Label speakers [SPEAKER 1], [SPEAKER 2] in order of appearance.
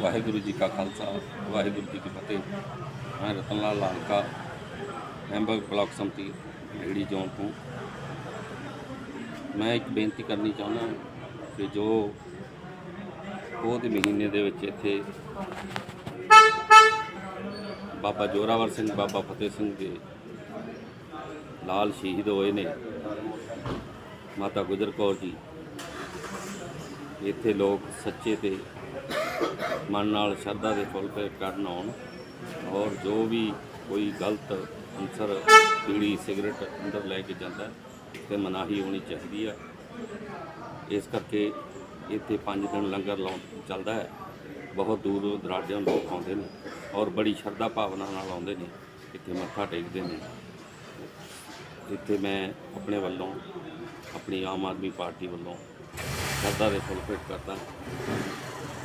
[SPEAKER 1] ਵਾਹਿਗੁਰੂ ਜੀ ਕਾ ਖਾਲਸਾ, ਵਾਹਿਗੁਰੂ ਜੀ ਕੀ ਫਤਿਹ। ਮੈਂ ਰਤਨ ਲਾਲ ਲਾਲਕਾ, ਮੈਂਬਰ ਬਲਾਕ ਸੰਮਤੀ ਢੇੜੀ ਜ਼ੋਨ ਤੋਂ। ਮੈਂ ਇੱਕ ਬੇਨਤੀ ਕਰਨੀ ਚਾਹੁੰਦਾ ਕਿ ਜੋ ਉਹ ਦੇ ਮਹੀਨੇ ਦੇ ਵਿੱਚ ਇੱਥੇ ਬਾਬਾ ਜੋਰਾਵਰ ਸਿੰਘ, ਬਾਬਾ ਫਤਿਹ ਸਿੰਘ ਦੇ ਲਾਲ ਸ਼ਹੀਦ ਹੋਏ ਨੇ। ਮਾਤਾ ਗੁਜਰ ਕੌਰ ਜੀ, ਇੱਥੇ ਲੋਕ ਸੱਚੇ ਤੇ ਮਨ ਨਾਲ ਸ਼ਰਧਾ ਦੇ ਫੁੱਲ ਭੇਟ ਕਰਨ ਆਉਣ। ਔਰ ਜੋ ਵੀ ਕੋਈ ਗਲਤ ਅੰਸਰ ਬੀੜੀ ਸਿਗਰਟ ਅੰਦਰ ਲੈ ਕੇ ਜਾਂਦਾ ਹੈ, ਤੇ ਮਨਾਹੀ ਹੋਣੀ ਚਾਹੀਦੀ ਆ। ਇਸ ਕਰਕੇ ਇੱਥੇ 5 ਦਿਨ ਲੰਗਰ ਲਾਉਂ ਚੱਲਦਾ ਹੈ। ਬਹੁਤ ਦੂਰ ਦਰਾਜਿਆਂ ਤੋਂ ਲੋਕ ਆਉਂਦੇ ਨੇ ਔਰ ਬੜੀ ਸ਼ਰਧਾ ਭਾਵਨਾ ਨਾਲ ਆਉਂਦੇ ਨੇ। ਇੱਥੇ ਮੱਥਾ ਟੇਕਦੇ ਨੇ। ਇੱਥੇ ਮੈਂ ਆਪਣੇ ਵੱਲੋਂ ਆਪਣੀ ਆਮ ਆਦਮੀ ਪਾਰਟੀ ਵੱਲੋਂ ਸ਼ਰਧਾ ਦੇ ਫੁੱਲ ਭੇਟ ਕਰਦਾ।